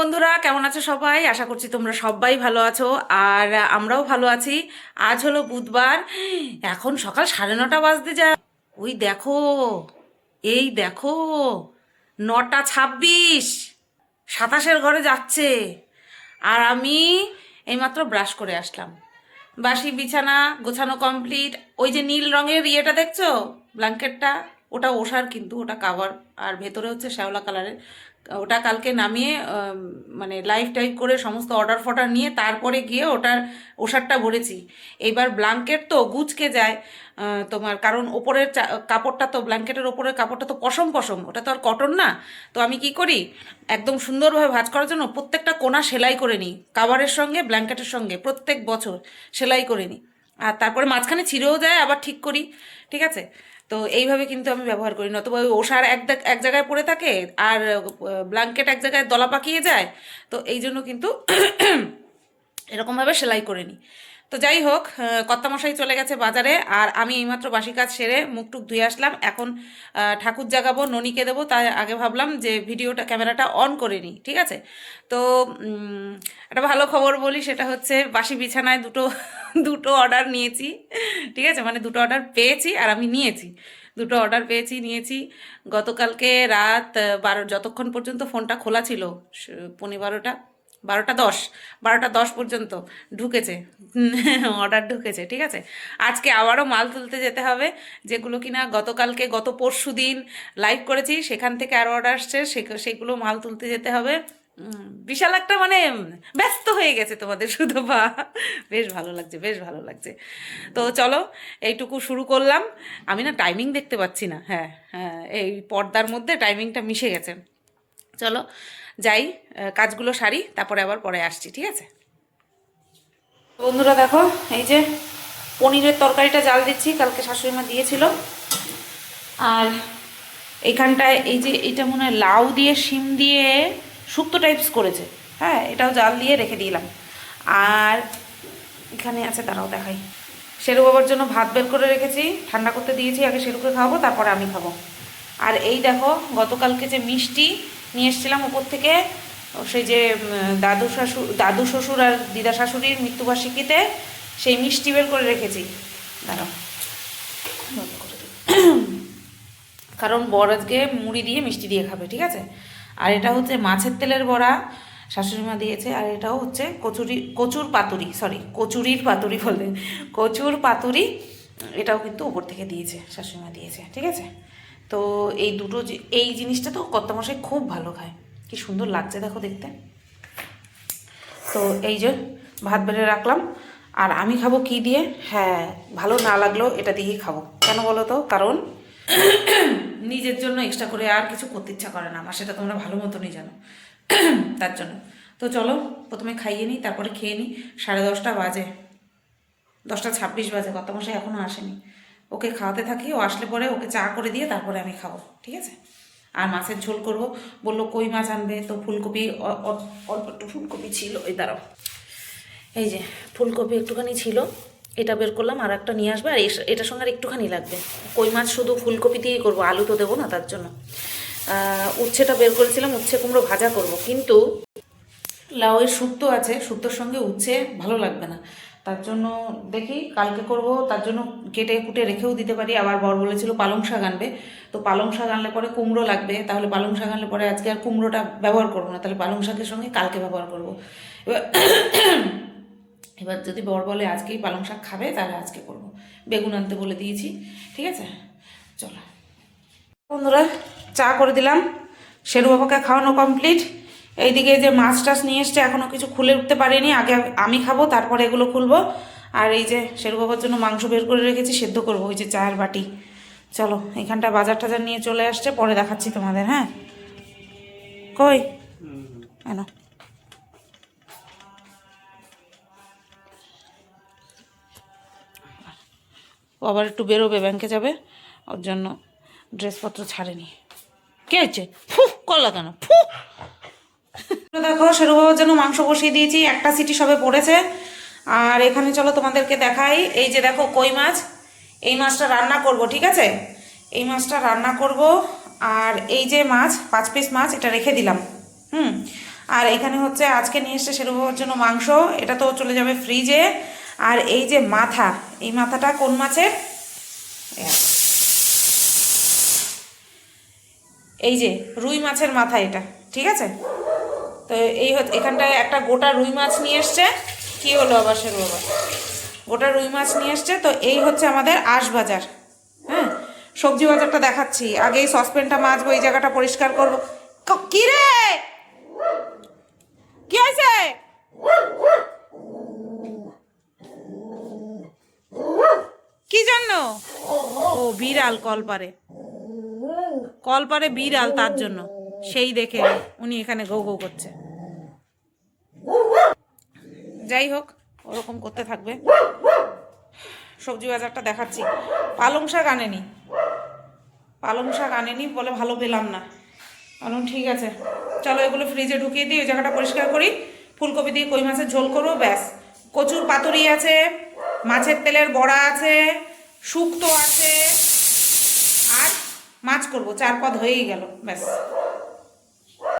বন্ধুরা। কেমন আছো সবাই? আশা করছি তোমরা সবাই ভালো আছো। আর আমরাও ভালো আছি। আজ হলো বুধবার। এখন সকাল সাড়ে নটা বাজতে যায় ওই দেখো, এই দেখো, নটা ছাব্বিশ। সাতাশের ঘরে যাচ্ছে। আর আমি এইমাত্র ব্রাশ করে আসলাম। বাসি, বিছানা, গোছানো কমপ্লিট ওই যে নীল রঙের ইয়েটা দেখছ? ব্ল্যাঙ্কেটটা? ওটা ওষার কিন্তু, ওটা কাভার আর ভেতরে হচ্ছে শ্যাওলা কালারের ওটা কালকে নামিয়ে মানে লাইফ টাইপ করে সমস্ত অর্ডার ফর্ডার নিয়ে তারপরে গিয়ে ওটার ওষারটা ভরেছি। এইবার ব্ল্যাঙ্কেট তো গুচকে যায় তোমার কারণ ওপরের কাপড়টা তো ব্ল্যাঙ্কেটের ওপরের কাপড়টা তো পশম পশম, ওটা তো আর কটন না। তো আমি কি করি, একদম সুন্দরভাবে ভাঁজ করার জন্য প্রত্যেকটা কোনা সেলাই করে নিই কাভারের সঙ্গে ব্ল্যাঙ্কেটের সঙ্গে, প্রত্যেক বছর সেলাই করে নিই। আর তারপরে মাঝখানে ছিঁড়েও যায়, আবার ঠিক করি, ঠিক আছে? তো এইভাবে কিন্তু আমি ব্যবহার করি। নতুবা ওই ওষার এক এক জায়গায় পড়ে থাকে আর ব্ল্যাঙ্কেট এক জায়গায় দলা পাকিয়ে যায়, তো এই জন্য কিন্তু এরকমভাবে সেলাই করে নিই। তো যাই হোক কর্তামশাই চলে গেছে বাজারে, আর আমি এইমাত্র বাসি কাজ সেরে মুখ টুক ধুয়ে আসলাম। এখন ঠাকুর জাগাবো, ননিকে দেবো, তাই আগে ভাবলাম যে ভিডিওটা, ক্যামেরাটা অন করে নিই, ঠিক আছে? তো একটা ভালো খবর বলি, সেটা হচ্ছে বাসি বিছানায় দুটো দুটো অর্ডার নিয়েছি, ঠিক আছে? মানে দুটো অর্ডার পেয়েছি আর আমি নিয়েছি। দুটো অর্ডার পেয়েছি, নিয়েছি। গতকালকে রাত বারো, যতক্ষণ পর্যন্ত ফোনটা খোলা ছিল স- পৌনে বারোটা বারোটা দশ বারোটা দশ পর্যন্ত ঢুকেছে অর্ডার ঢুকেছে, ঠিক আছে? আজকে আবারও মাল তুলতে যেতে হবে, যেগুলো কিনা গতকালকে, গত পরশু দিন লাইভ করেছি, সেখান থেকে আরও অর্ডার আসছে সেগুলো মাল তুলতে যেতে হবে। বিশাল একটা মানে ব্যস্ত হয়ে গেছে তোমাদের শুধু বা, বেশ ভালো লাগছে, বেশ ভালো লাগছে। তো চলো, এইটুকু শুরু করলাম। আমি না টাইমিং দেখতে পাচ্ছি না হ্যাঁ হ্যাঁ এই পর্দার মধ্যে টাইমিংটা মিশে গেছে। চলো যাই কাজগুলো সারি, তারপরে আবার পরে আসছি, ঠিক আছে? বন্ধুরা দেখো, এই যে পনিরের তরকারিটা জাল দিচ্ছি, কালকে শাশুড়ি মা দিয়েছিল। আর এইখানটায় এই যে এটা মনে হয় লাউ দিয়ে, শিম দিয়ে শুক্তো টাইপস করেছে। হ্যাঁ এটাও জাল দিয়ে রেখে দিলাম। আর এখানে আছে তারাও দেখাই। শেরু বাবার জন্য ভাত বের করে রেখেছি, ঠান্ডা করতে দিয়েছি, আগে শেরুকে খাওয়াবো, তারপরে আমি খাব। আর এই দেখো, গতকালকে যে মিষ্টি নিয়ে এসেছিলাম উপর থেকে। সেই যে দাদু শাশুর দাদু শ্বশুর আর দিদা শাশুড়ির মৃত্যুবার্ষিকীতে সেই মিষ্টি বের করে রেখেছি। দাঁড়াও। কারণ বর আজকে মুড়ি দিয়ে মিষ্টি দিয়ে খাবে, ঠিক আছে? আর এটা হচ্ছে মাছের তেলের বড়া শাশুড়ি মা দিয়েছে। আর এটাও হচ্ছে কচুরি, কচুর পাতুরি সরি কচুরির পাতুরি বলে। কচুর পাতুরি, এটাও কিন্তু উপর থেকে দিয়েছে শাশুড়ি মা দিয়েছে, ঠিক আছে? তো এই দুটো এই জিনিসটা তো কর্তামশাই খুব ভালো খায়। কি সুন্দর লাগছে দেখো দেখতে। তো এই যে ভাত বেড়ে রাখলাম। আর আমি খাব কি দিয়ে? হ্যাঁ ভালো না লাগলেও এটা দিয়েই খাব। কেন বলো তো? কারণ নিজের জন্য এক্সট্রা করে আর কিছু করতে ইচ্ছা করে না। আমার সেটা তোমরা ভালো মতনই জানো। তার জন্য। তো চলো, প্রথমে খাইয়ে নিই, তারপরে খেয়ে নিই। সাড়ে দশটা বাজে। দশটা ছাব্বিশ বাজে কত মশাই এখনও আসেনি। ওকে খাওয়াতে থাকি, ও আসলে পরে ওকে চা করে দিয়ে তারপরে আমি খাব, ঠিক আছে? আর মাছের ঝোল করব। বলল, কই মাছ আনবে? তো ফুলকপি অল্প একটু ফুলকপি ছিল, এই দাঁড়াও। এই যে, ফুলকপি একটুখানি ছিল, এটা বের করলাম, আর একটা নিয়ে আসবে, আর এটার সঙ্গে আর একটুখানি লাগবে। কই মাছ শুধু ফুলকপি দিয়েই করব, আলু তো দেবো না তার জন্য। উচ্ছেটা বের করেছিলাম, উচ্ছে কুমড়ো ভাজা করব, কিন্তু লাউয়ের শুক্তো আছে শুক্তোর সঙ্গে উচ্ছে ভালো লাগবে না। তার জন্য দেখি, কালকে করব, তার জন্য কেটে কুটে রেখেও দিতে পারি। আবার বর বলেছিল পালং শাক আনবে। তো পালং শাক আনলে পরে কুমড়ো লাগবে। তাহলে পালং শাক আনলে পরে আজকে আর কুমড়োটা ব্যবহার করব না। তাহলে পালং শাকের সঙ্গে কালকে ব্যবহার করব। এবার এবার যদি বর বলে আজকেই পালং শাক খাবে, তাহলে আজকে করব। বেগুন আনতে বলে দিয়েছি। ঠিক আছে? চলো। বন্ধুরা, চা করে দিলাম। শেরু বাবাকে খাওয়ানো কমপ্লিট এইদিকে যে মাছ টাছ নিয়ে এসছে এখনও কিছু খুলে উঠতে পারিনি। আগে আমি খাব, তারপরে এগুলো খুলবো। আর এই যে বাবার জন্য মাংস বের করে রেখেছি, সেদ্ধ করব ওই যে চায়ের বাটি। চলো, এখানটা বাজার টাজার নিয়ে চলে আসছে, পরে দেখাচ্ছি তোমাদের হ্যাঁ? কই? কেন আবার একটু বেরোবে, ব্যাংকে যাবে। ওর জন্য ড্রেসপত্র ছাড়েনি। কে হচ্ছে ফু কলা কেন? ফু দেখো শেরু বাবার জন্য মাংস বসিয়ে দিয়েছি, একটা সিটি সবে পড়েছে। আর এখানে চলো তোমাদেরকে দেখাই। এই যে দেখো, কই মাছ। এই মাছটা রান্না করব, ঠিক আছে? এই মাছটা রান্না করব, আর এই যে মাছ, পাঁচ পিস মাছ, এটা রেখে দিলাম। হুম? আর এখানে হচ্ছে, আজকে নিয়ে এসছে সেরকমের জন্য মাংস। এটা তো চলে যাবে ফ্রিজে। আর এই যে মাথা, এই মাথাটা কোন মাছের? এই যে, রুই মাছের মাথা এটা, ঠিক আছে? তো এই এখানটায় একটা গোটা রুই মাছ নিয়ে এসছে। কি হলো আবার সেরু বাবা গোটা রুই মাছ নিয়ে এসছে, তো এই হচ্ছে আমাদের আশ বাজার। হ্যাঁ? সবজি বাজারটা দেখাচ্ছি। আগে এই সসপ্যানটা মাছবো এই জায়গাটা পরিষ্কার করব। ক- কি হয়েছে? কি জন্য? ও, বিড়াল কলপারে। কলপারে বিড়াল তার জন্য। সেই দেখে উনি এখানে গৌ গৌ করছে। যাই হোক, ওরকম করতে থাকবে। সবজি বাজারটা দেখাচ্ছি। পালং শাক আনেনি। পালং শাক আনেনি বলে ভালো পেলাম না। পালং ঠিক আছে। চলো এগুলো ফ্রিজে ঢুকিয়ে দিই ওই জায়গাটা পরিষ্কার করি। ফুলকপি দিয়ে কই মাছের ঝোল করব, ব্যাস। কচুর পাতুরি আছে, মাছের তেলের বড়া আছে, শুক্তো আছে। আর মাছ করব, চার পদ হয়েই গেল, ব্যাস।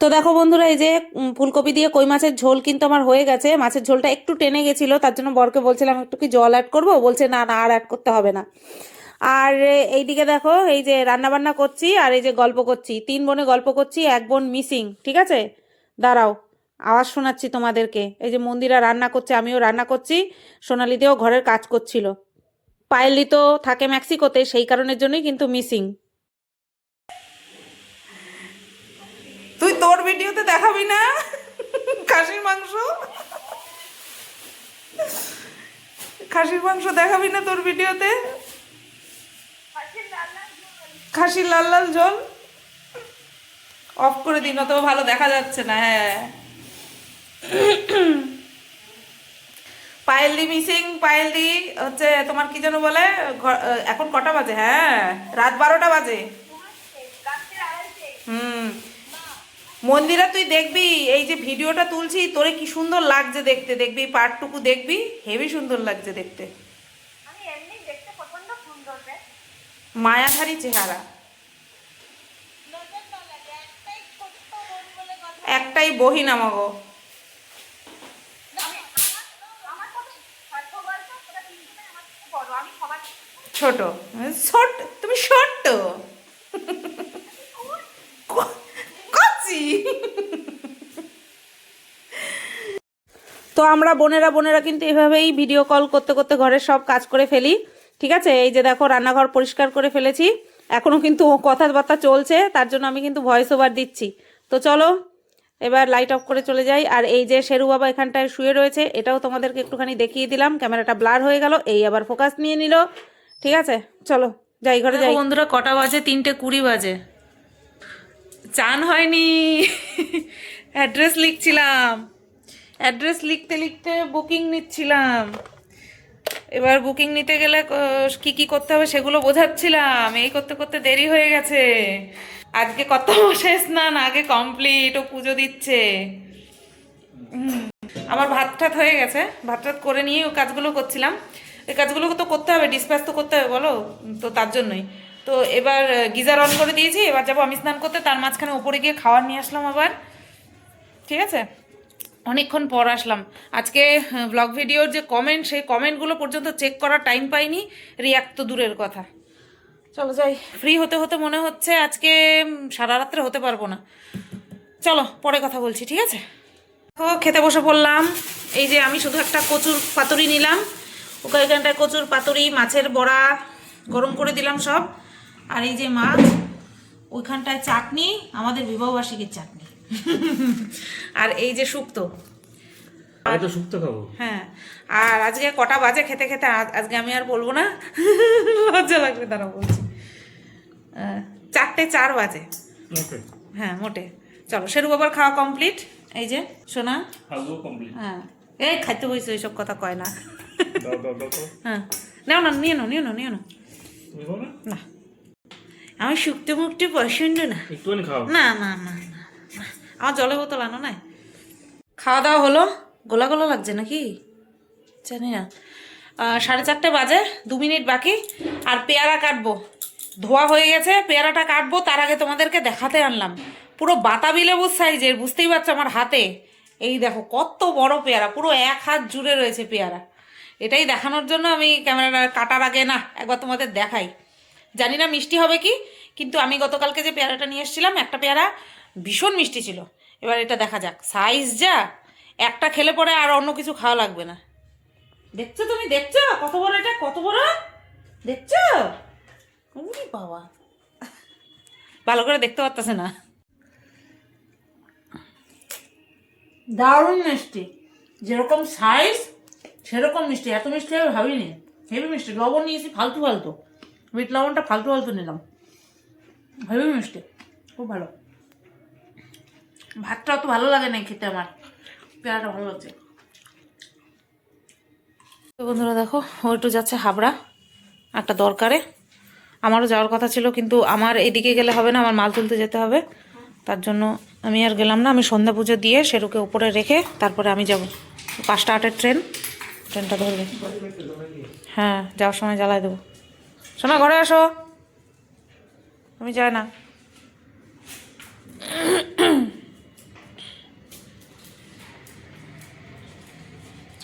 তো দেখো বন্ধুরা, এই যে ফুলকপি দিয়ে কই মাছের ঝোল কিন্তু আমার হয়ে গেছে। মাছের ঝোলটা একটু টেনে গেছিল, তার জন্য বরকে বলছিলাম, একটু কি জল অ্যাড করব? বলছে, না না, আর অ্যাড করতে হবে না। আর এইদিকে দেখো, এই যে রান্না বান্না করছি, আর এই যে গল্প করছি। তিন বোনে গল্প করছি, এক বোন মিসিং ঠিক আছে? দাঁড়াও। আওয়াজ শোনাচ্ছি তোমাদেরকে। এই যে মন্দিরা রান্না করছে, আমিও রান্না করছি। সোনালিতেও ঘরের কাজ করছিল। পায়েলি তো থাকে মেক্সিকোতে, সেই কারণের জন্যই কিন্তু মিসিং। তুই তোর ভিডিওতে দেখাবি না? খাসির মাংস? খাসির মাংস দেখাবি না তোর ভিডিওতে? খাসির লাল লাল ঝোল। অফ করে দিন, অত ভালো দেখা যাচ্ছে না হ্যাঁ। পায়েলদি মিসিং পায়েলদি হচ্ছে তোমার কি যেন বলে এখন কটা বাজে? হ্যাঁ রাত বারোটা বাজে। হুম। মন্দিরা, তুই দেখবি, এই যে ভিডিওটা তুলছি, তোরে কি সুন্দর লাগছে দেখতে। দেখবি পার্টটুকু দেখবি, হেভি সুন্দর লাগছে দেখতে। মায়াধারী চেহারা। একটাই ছোট্ট বোন বলে কথা একটাই বহিন আমাগো আমি আমার আমার কত ছোট বয়স ওরা তিনজনে আমার থেকে বড় আমি সবার থেকে ছোট। ছোট? তুমি ছোট্ট? কচি। তো আমরা বোনেরা বোনেরা কিন্তু এভাবেই ভিডিও কল করতে করতে ঘরের সব কাজ করে ফেলি, ঠিক আছে? এই যে দেখো, রান্নাঘর পরিষ্কার করে ফেলেছি। এখনও কিন্তু কথাবার্তা চলছে, তার জন্য আমি কিন্তু ভয়েস ওভার দিচ্ছি। তো চলো, এবার লাইট অফ করে চলে যাই। আর এই যে শেরু বাবা এখানটায় শুয়ে রয়েছে, এটাও তোমাদেরকে একটুখানি দেখিয়ে দিলাম। ক্যামেরাটা ব্লার হয়ে গেল, এই আবার ফোকাস নিয়ে নিল। ঠিক আছে? চলো যাই ঘরে যাই। বন্ধুরা কটা বাজে? তিনটে কুড়ি বাজে। চান হয়নি। অ্যাড্রেস লিখছিলাম। অ্যাড্রেস লিখতে লিখতে বুকিং নিচ্ছিলাম। এবার বুকিং নিতে গেলে ক- কি করতে হবে সেগুলো বোঝাচ্ছিলাম। এই করতে করতে দেরি হয়ে গেছে। আজকে কত মশাই স্নান আগে কমপ্লিট ও পুজো দিচ্ছে। আমার ভাত টাত হয়ে গেছে। ভাত টাত করে নিয়ে ওই কাজগুলো করছিলাম। এই কাজগুলো তো করতে হবে ডিসপ্যাচ তো করতে হবে, বলো? তো তার জন্যই। তো এবার গিজার অন করে দিয়েছি, এবার যাব আমি স্নান করতে, তার মাঝখানে উপরে গিয়ে খাওয়ার নিয়ে আসলাম আবার। ঠিক আছে? অনেকক্ষণ পর আসলাম। আজকে ব্লগ ভিডিওর যে কমেন্ট সেই কমেন্টগুলো পর্যন্ত চেক করার টাইম পাইনি রিয়াক্ট তো দূরের কথা। চলো যাই। ফ্রি হতে হতে মনে হচ্ছে আজকে সারা রাত্রে হতে পারব না। চলো, পরে কথা বলছি, ঠিক আছে? খেতে বসে পড়লাম। এই যে আমি শুধু একটা কচুর পাতুরি নিলাম। ওকে এখানটায় কচুর পাতুরি মাছের বড়া গরম করে দিলাম সব। আর এই যে মাছ ওইখানটায় চাটনি আমাদের বিবাহবার্ষিকীর চাটনি। আর এই যে শুক্তো। তো শুক্তো খাব। হ্যাঁ আর আজকে কটা বাজে খেতে খেতে আজ- আজকে আমি আর বলব না। লজ্জা লাগবে তারা বলছি। চারটে চার বাজে। হ্যাঁ মোটে। চলো শেরু বাবার খাওয়া কমপ্লিট। এই যে সোনা। হ্যাঁ। এই খাইতে হয়েছে ওইসব কথা কয় না। হ্যাঁ। নাও না নিয়ে নাও নিয়ে নাও নিয়ে নাও। না? না। আমি শুক্তো মুক্তি পছন্দ না। না না না না না। আমার জলের বোতল আনো নাই। খাওয়া দাওয়া হলো? গোলা গোলা লাগছে নাকি? জানি না। সাড়ে চারটে বাজে দু মিনিট বাকি আর পেয়ারা কাটবো। ধোয়া হয়ে গেছে পেয়ারাটা কাটবো তার আগে তোমাদেরকে দেখাতে আনলাম। পুরো বাতাবি লেবুর সাইজের বুঝতেই পারছ আমার হাতে। এই দেখো, কত বড় পেয়ারা, পুরো এক হাত জুড়ে রয়েছে পেয়ারা। এটাই দেখানোর জন্য আমি ক্যামেরাটা কাটার আগে, না, একবার তোমাদের দেখাই। জানি না মিষ্টি হবে কি, কিন্তু আমি গতকালকে যে পেয়ারাটা নিয়ে এসেছিলাম, একটা পেয়ারা ভীষণ মিষ্টি ছিল। এবার এটা দেখা যাক। সাইজ যা, একটা খেলে পরে আর অন্য কিছু খাওয়া লাগবে না। দেখছ তুমি? দেখছ? কত বড় এটা? কত বড়? দেখছ? উরি বাবা। ভালো করে দেখতে পারতেছে না। দারুণ মিষ্টি। যেরকম সাইজ সেরকম মিষ্টি। এত মিষ্টি আমি ভাবিনি। হেভি মিষ্টি। লবণ নিয়েছি ফালতু ফালতু। মিট লবণটা ফালতু ফালতু নিলাম। হেভি মিষ্টি। খুব ভালো। ভাতটা অত ভালো লাগে না খেতে আমার। পেয়ারাটা ভালো লাগছে। বন্ধুরা দেখো, ও একটু যাচ্ছে হাবড়া। একটা দরকারে। আমারও যাওয়ার কথা ছিল, কিন্তু আমার এদিকে গেলে হবে না, আমার মাল তুলতে যেতে হবে। তার জন্য আমি আর গেলাম না। আমি সন্ধ্যা পুজো দিয়ে সেরুকে উপরে রেখে তারপরে আমি যাব। পাঁচটা আটের ট্রেন। ট্রেনটা ধরবে। হ্যাঁ যাওয়ার সময় জ্বালাই দেবো। শোনা ঘরে আসো। আমি যাই না।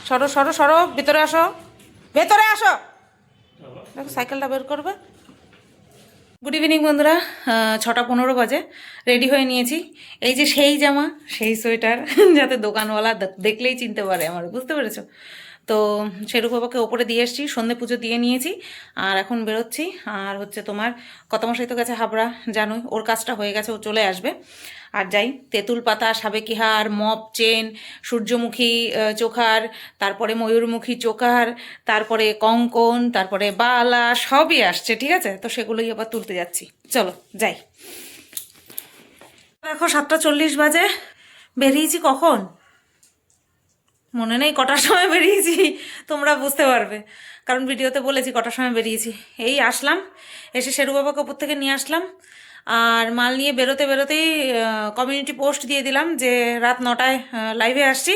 সরো সরো সরো, ভিতরে আসো। ভেতরে আসো। দেখো, সাইকেলটা বের করবে। গুড ইভিনিং বন্ধুরা। ছটা পনেরো বাজে। রেডি হয়ে নিয়েছি। এই যে সেই জামা, সেই সোয়েটার, যাতে দোকানওয়ালা দেখলেই চিনতে পারে আমার, বুঝতে পেরেছ? তো শেরু বাবাকে ওপরে দিয়ে এসেছি, সন্ধে পুজো দিয়ে নিয়েছি, আর এখন বেরোচ্ছি। আর হচ্ছে তোমার কত মশাই তো গেছে হাবড়া, জানোই, ওর কাজটা হয়ে গেছে, ও চলে আসবে। আর যাই, তেঁতুল পাতা, সাবেকিহার, মপ, চেন, সূর্যমুখী চোখার, তারপরে ময়ূরমুখী চোখার, তারপরে কঙ্কন, তারপরে বালা, সবই আসছে, ঠিক আছে? তো সেগুলোই আবার তুলতে যাচ্ছি। চলো, যাই। দেখো, সাতটা চল্লিশ বাজে। বেরিয়েছি কখন? মনে নেই কটার সময় বেরিয়েছি, তোমরা বুঝতে পারবে। কারণ ভিডিওতে বলেছি কটার সময় বেরিয়েছি। এই আসলাম, এসে শেরু বাবা কপুর থেকে নিয়ে আসলাম। আর মাল নিয়ে বেরোতে বেরোতেই কমিউনিটি পোস্ট দিয়ে দিলাম যে, রাত নটায় লাইভে আসছি।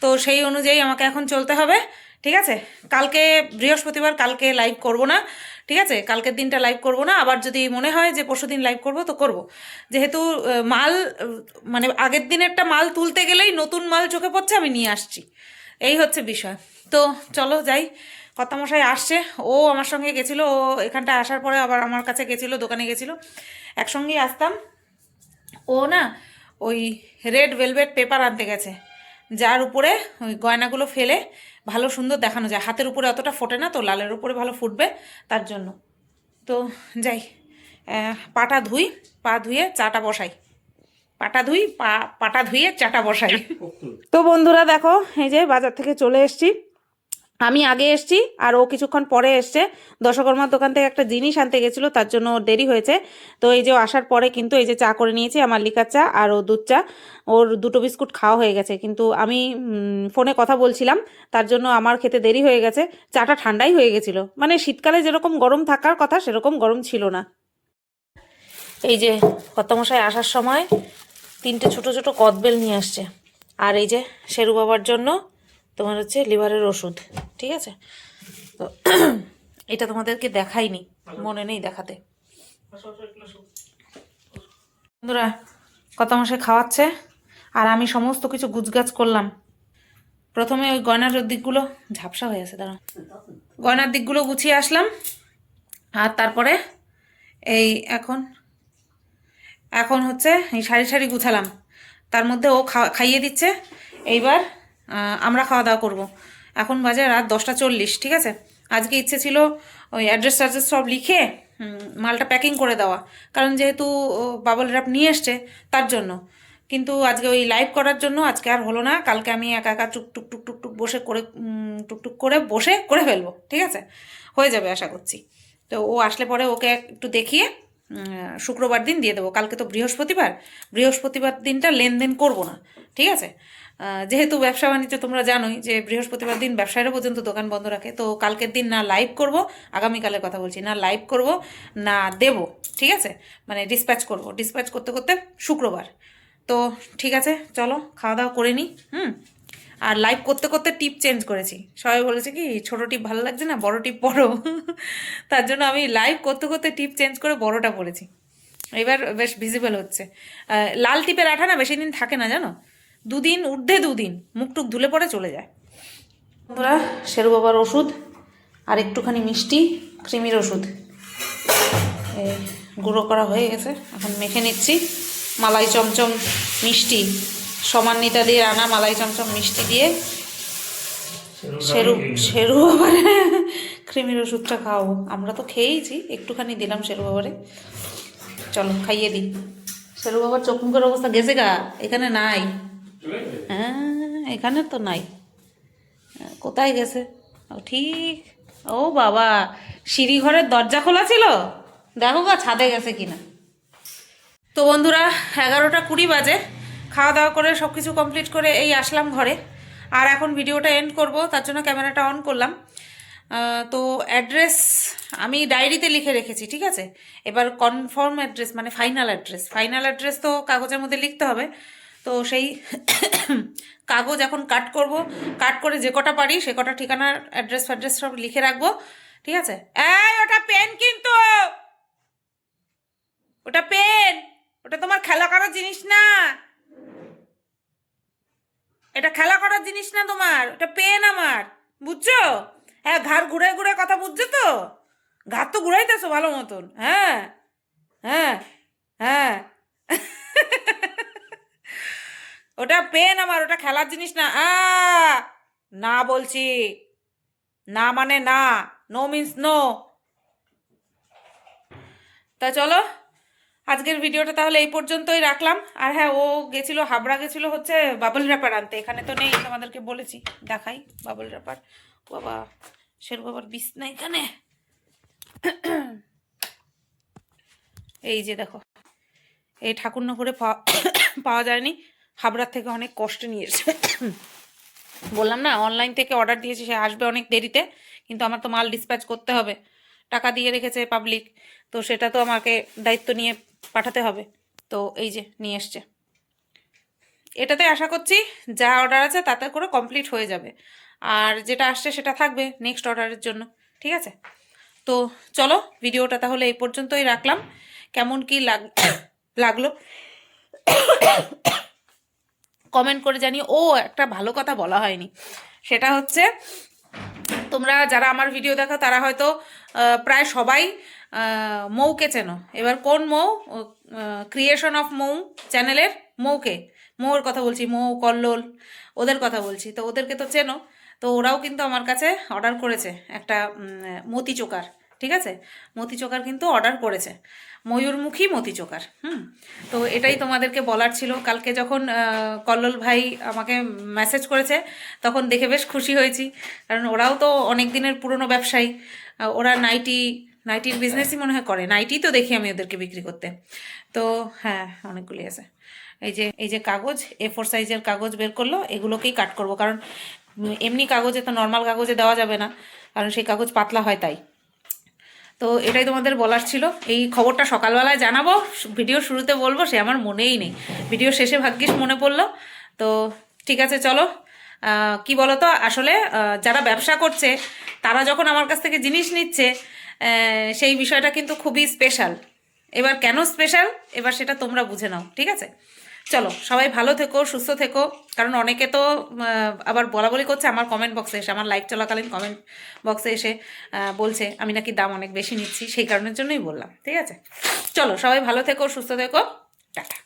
তো সেই অনুযায়ী আমাকে এখন চলতে হবে। ঠিক আছে? কালকে বৃহস্পতিবার, কালকে লাইভ করব না, ঠিক আছে? কালকের দিনটা লাইভ করব না, আবার যদি মনে হয় যে পরশু দিন লাইভ করব, তো করব। যেহেতু মাল মানে আগের দিনেরটা মাল তুলতে গেলেই নতুন মাল চোখে পড়ছে, আমি নিয়ে আসছি। এই হচ্ছে বিষয়। তো চলো যাই, কর্তামশাই আসছে, ও আমার সঙ্গে গেছিল, ও এখানটা আসার পরে আবার আমার কাছে গেছিল, দোকানে গেছিল। একসঙ্গেই আসতাম। ও না, ওই রেড ভেলভেট পেপার আনতে গেছে, যার উপরে ওই গয়নাগুলো ফেলে ভালো সুন্দর দেখানো যায়। হাতের উপরে অতটা ফোটে না তো লালের উপরে ভালো ফুটবে তার জন্য। তো যাই পাটা ধুই পা ধুয়ে চাটা বসাই। পাটা ধুই পা পাটা ধুয়ে চাটা বসাই। তো বন্ধুরা দেখো এই যে বাজার থেকে চলে এসেছি। আমি আগে এসেছি আর ও কিছুক্ষণ পরে এসছে। দশকর্মার দোকান থেকে একটা জিনিস আনতে গেছিল, তার জন্য ওর দেরি হয়েছে। তো এই যে আসার পরে কিন্তু এই যে চা করে নিয়েছি, আমার লিকার চা আর ও দুধ চা, ওর দুটো বিস্কুট খাওয়া হয়ে গেছে। কিন্তু আমি ফোনে কথা বলছিলাম, তার জন্য আমার খেতে দেরি হয়ে গেছে, চাটা ঠান্ডাই হয়ে গেছিল। মানে শীতকালে যেরকম গরম থাকার কথা, সেরকম গরম ছিল না। এই যে কর্তামশাই আসার সময় তিনটে ছোট ছোট কদবেল নিয়ে আসছে। আর এই যে শেরু বাবার জন্য তোমার হচ্ছে লিভারের ওষুধ। ঠিক আছে? তো এটা তোমাদেরকে দেখাইনি, মনে নেই দেখাতে। বন্ধুরা কত মাসে খাওয়াচ্ছে, আর আমি সমস্ত কিছু গুজগাছ করলাম। প্রথমে ওই গয়নার দিকগুলো, ঝাপসা হয়ে আছে দাঁড়া গয়নার দিকগুলো গুছিয়ে আসলাম, আর তারপরে এই এখন এখন হচ্ছে এই সারি সারি গুছালাম। তার মধ্যে ও খাইয়ে দিচ্ছে। এইবার আমরা খাওয়া দাওয়া করব। এখন বাজে রাত দশটা চল্লিশ, ঠিক আছে? আজকে ইচ্ছে ছিল ওই অ্যাড্রেস টাড্রেস সব লিখে মালটা প্যাকিং করে দেওয়া। কারণ যেহেতু বাবল র্যাপ নিয়ে এসছে, তার জন্য। কিন্তু আজকে ওই লাইভ করার জন্য আজকে আর হলো না। কালকে আমি একা একা টুক টুক টুক টুক টুক বসে করে টুকটুক করে বসে করে ফেলব, ঠিক আছে? হয়ে যাবে আশা করছি। তো ও আসলে পরে ওকে একটু দেখিয়ে শুক্রবার দিন দিয়ে দেবো। কালকে তো বৃহস্পতিবার। বৃহস্পতিবার দিনটা লেনদেন করব না, ঠিক আছে? যেহেতু ব্যবসা বাণিজ্য তোমরা জানোই যে বৃহস্পতিবার দিন ব্যবসায়ীরা পর্যন্ত দোকান বন্ধ রাখে, তো কালকের দিন না লাইভ করব, আগামীকালের কথা বলছি, না লাইভ করব, না দেব, ঠিক আছে? মানে ডিসপ্যাচ করব ডিসপ্যাচ করতে করতে শুক্রবার। তো ঠিক আছে, চলো, খাওয়া দাওয়া করে নিই, হুম? আর লাইভ করতে করতে টিপ চেঞ্জ করেছি। সবাই বলেছে কি, ছোট টিপ ভালো লাগছে না, বড় টিপ পড়ো? তার জন্য আমি লাইভ করতে করতে টিপ চেঞ্জ করে বড়টা পড়েছি। এবার বেশ ভিজিবল হচ্ছে। লাল টিপের আঠা না, বেশি দিন থাকে না, জানো? দুদিন ঊর্ধ্বে দুদিন মুখটুক ধুলে পরে চলে যায়। বন্ধুরা শেরু বাবার ওষুধ আর একটুখানি মিষ্টি ক্রিমির ওষুধ। গুঁড়ো করা হয়ে গেছে। এখন মেখে নিচ্ছি। মালাই চমচম মিষ্টি সমান্বিতা দিয়ে আনা মালাই চমচম মিষ্টি দিয়ে শেরু শেরু বাবারে ক্রিমির ওষুধটা খাওয়াবো। আমরা তো খেয়েইছি, একটুখানি দিলাম শেরু বাবারে চলো, খাইয়ে দিই। শেরু বাবার চোখ মুখের অবস্থা গেছে গা, এখানে নাই। হ্যাঁ এখানে তো নাই। কোথায় গেছে? ও ঠিক। ও বাবা, সিঁড়ি ঘরের দরজা খোলা ছিল? দেখো গা, ছাদে গেছে কিনা। তো বন্ধুরা, এগারোটা কুড়ি বাজে। খাওয়া দাওয়া করে সব কিছু কমপ্লিট করে এই আসলাম ঘরে। আর এখন ভিডিওটা এন্ড করব, তার জন্য ক্যামেরাটা অন করলাম। তো অ্যাড্রেস আমি ডায়েরিতে লিখে রেখেছি, ঠিক আছে? এবার কনফার্ম অ্যাড্রেস মানে ফাইনাল অ্যাড্রেস ফাইনাল অ্যাড্রেস তো কাগজের মধ্যে লিখতে হবে। তো সেই কাগজ এখন কাট করব। কাট করে যে কটা পারি, সে কটা ঠিকানার অ্যাড্রেস ফ্যাড্রেস সব লিখে রাখব, ঠিক আছে? এই, ওটা পেন কিন্তু! ওটা পেন ওটা তোমার খেলা করার জিনিস না! এটা খেলা করার জিনিস না তোমার, ওটা পেন আমার, বুঝছ? হ্যাঁ ঘাড় ঘুরে ঘুরে কথা বুঝছ তো? ঘাড় তো ঘুরাইতেছো ভালো মতন হ্যাঁ হ্যাঁ হ্যাঁ। ওটা পেন আমার, ওটা খেলার জিনিস না। না বলছি। না মানে না। নো মিন্স নো তা চলো, আজকের ভিডিওটা তাহলে এই পর্যন্তই রাখলাম। আর হ্যাঁ ও গেছিল, হাবড়া গেছিল হচ্ছে বাবল র্যাপার আনতে। এখানে তো নেই, তোমাদেরকে বলেছি, দেখাই বাবল র্যাপার বাবা শের বাবার বিষ না এখানে। এই যে দেখো, এই ঠাকুরনগরে পাওয়া যায়নি। হাবড়ার থেকে অনেক কষ্টে নিয়ে এসে বললাম না অনলাইন থেকে অর্ডার দিয়েছি, সে আসবে অনেক দেরিতে, কিন্তু আমার তো মাল ডিসপ্যাচ করতে হবে। টাকা দিয়ে রেখেছে পাবলিক তো সেটা তো আমাকে দায়িত্ব নিয়ে পাঠাতে হবে। তো এই যে, নিয়ে এসছে। এটাতে আশা করছি যা অর্ডার আছে তাতে করে কমপ্লিট হয়ে যাবে। আর যেটা আসছে সেটা থাকবে নেক্সট অর্ডারের জন্য, ঠিক আছে? তো চলো ভিডিওটা তাহলে এই পর্যন্তই রাখলাম। কেমন কি লাগ, লাগল? কমেন্ট করে জানিও। ও একটা ভালো কথা বলা হয়নি। সেটা হচ্ছে, তোমরা যারা আমার ভিডিও দেখো, তারা হয়তো প্রায় সবাই মৌকে চেনো। এবার কোন মৌ? ক্রিয়েশন অফ মৌ চ্যানেলের মৌকে। মৌর কথা বলছি, মৌ, কল্লোল, ওদের কথা বলছি। তো ওদেরকে তো চেনো। তো ওরাও কিন্তু আমার কাছে অর্ডার করেছে একটা মতি চোকার ঠিক আছে? মতি চোকার কিন্তু অর্ডার করেছে। ময়ূরমুখী মতি চোকার, হুম? তো এটাই তোমাদেরকে বলার ছিল। কালকে যখন কল্লোল ভাই আমাকে মেসেজ করেছে, তখন দেখে বেশ খুশি হয়েছি। কারণ ওরাও তো অনেক দিনের পুরনো ব্যবসায়ী। ওরা নাইটি, নাইটির বিজনেসই মনে হয় করে। নাইটি তো দেখি আমি ওদেরকে বিক্রি করতে। তো হ্যাঁ অনেকগুলি আছে। এই যে এই যে কাগজ এ ফোর সাইজের কাগজ বের করল, এগুলোকেই কাট করব। কারণ এমনি কাগজে তো নর্মাল কাগজে দেওয়া যাবে না। কারণ সেই কাগজ পাতলা হয় তাই। তো এটাই তোমাদের বলার ছিল। এই খবরটা সকালবেলায় জানাব, ভিডিও শুরুতে বলব, সে আমার মনেই নেই। ভিডিও শেষে ভাগ্যিস মনে পড়ল। তো ঠিক আছে, চলো। কি বলো তো আসলে যারা ব্যবসা করছে, তারা যখন আমার কাছ থেকে জিনিস নিচ্ছে সেই বিষয়টা কিন্তু খুবই স্পেশাল এবার কেন স্পেশাল এবার সেটা তোমরা বুঝে নাও, ঠিক আছে? চলো, সবাই ভালো থেকো, সুস্থ থেকো। কারণ অনেকে তো আবার বলা বলি করছে, আমার কমেন্ট বক্সে এসে, আমার লাইক চলাকালীন কমেন্ট বক্সে এসে বলছে, আমি নাকি দাম অনেক বেশি নিচ্ছি। সেই কারণের জন্যই বললাম, ঠিক আছে? চলো, সবাই ভালো থেকো, সুস্থ থেকো। টাটা।